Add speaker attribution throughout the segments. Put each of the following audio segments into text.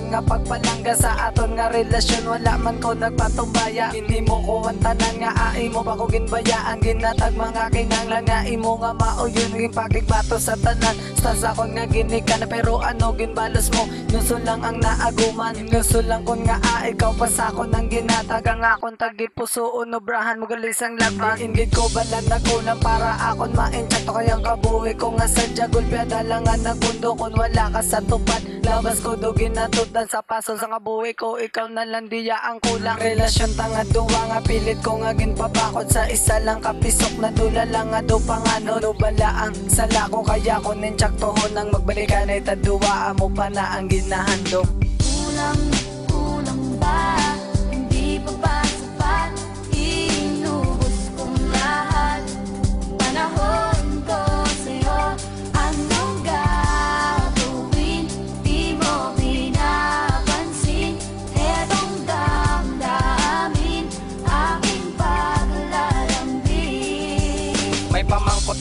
Speaker 1: akon nga pagpalangga sa aton nga relasyon wala man ko nagpatumbaya. Hindi mo ko ang tanan nga ai mo pa ko ginbayaan. Ginatag mga kinanglan nga imo nga mao yun gin pakigbato sa tanan. Sa sakon nga ginika na pero ano ginbalos mo? Nuso lang ang naaguman nuso lang kon nga a ikaw pa sa akon ang ginatag. Ang akon tagi puso unobrahan mo galis ang laban. Ingid ko balan na kulang para akon ma-enchant to kayang kabuhi ko nga sadya gulpyada lang nga nagkundo kun wala ka sa tupad. Labas ko do ginatudan sa paso sa kabuhi ko ikaw na lang diya ang kulang. Relasyon tanga duwa nga pilit ko nga ginpabakot sa isa lang kapisok na dula lang nga do pangano. No bala ang sala ko kaya ko ninchak tohon nang magbalikan. Ay taduwa mo pa na ang ginahandog.
Speaker 2: Kulang, kulang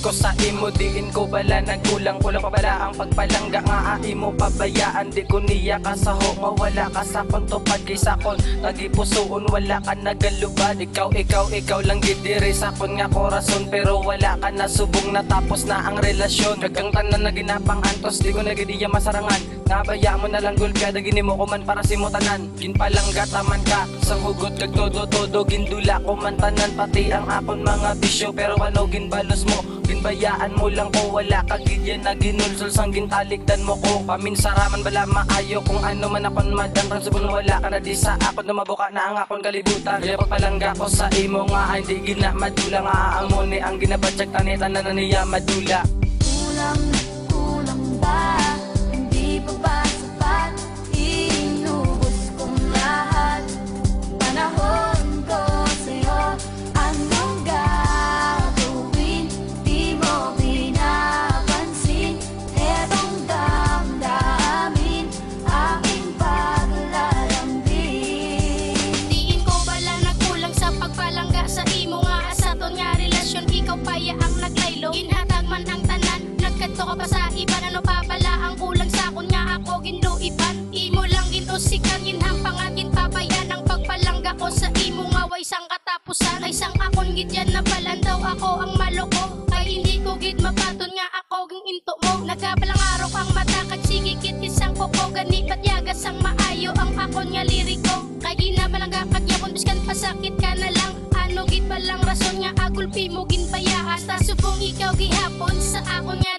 Speaker 2: ko
Speaker 3: sa imo Diin ko bala nagkulang Kulang pa bala. Ang pagpalangga Nga ai mo pabayaan. Di ko niya kasaho Mawala ka sa pagtupad Kaysa kon Nagipusoon Wala ka nagalubad Ikaw, ikaw, ikaw lang gidiri. Sa kon nga korason Pero wala ka na subong. Natapos na ang relasyon. Kagang tanan na ginapang antos Di ko nagidiya masarangan. Nabaya mo na lang gulpya Dagini mo ko man para simutanan Ginpalangga taman ka. Sa hugot kag todo-todo Gindula ko man tanan. Pati ang akon mga bisyo Pero ano ginbalos mo Ginbayaan mo lang ko Wala ka gidya na ginulsol Sang gintalikdan mo ko. Paminsaraman bala maayo Kung ano man akon madang Ransubon wala ka na di sa akon Dumabuka na ang akon kalibutan. Kaya pagpalangga ko sa imo nga Hindi gina madula nga. Aamon Ang ginabatsyag tanitan na niya madula.
Speaker 2: Kulang, kulang
Speaker 4: nagkadto ka pa sa iban ano pa bala ang kulang sa akon nga ako ginluipan imo lang ginusikan ginhampang at ginpabayan ang pagpalangga ko sa imo nga way sang katapusan ay sang akon gidyan na balan daw ako ang maloko kay hindi ko gid mapaton nga ako ging into mo. Nagabalang araw ang mata kag sige kit isang koko gani patyagas ang maayo ang akon nga liriko. Kay ginabalangga kag yapon biskan pasakit ka na lang. Ano gid ba lang rason nga agulpi mo ginbayaan ta subong ikaw gihapon sa akon nga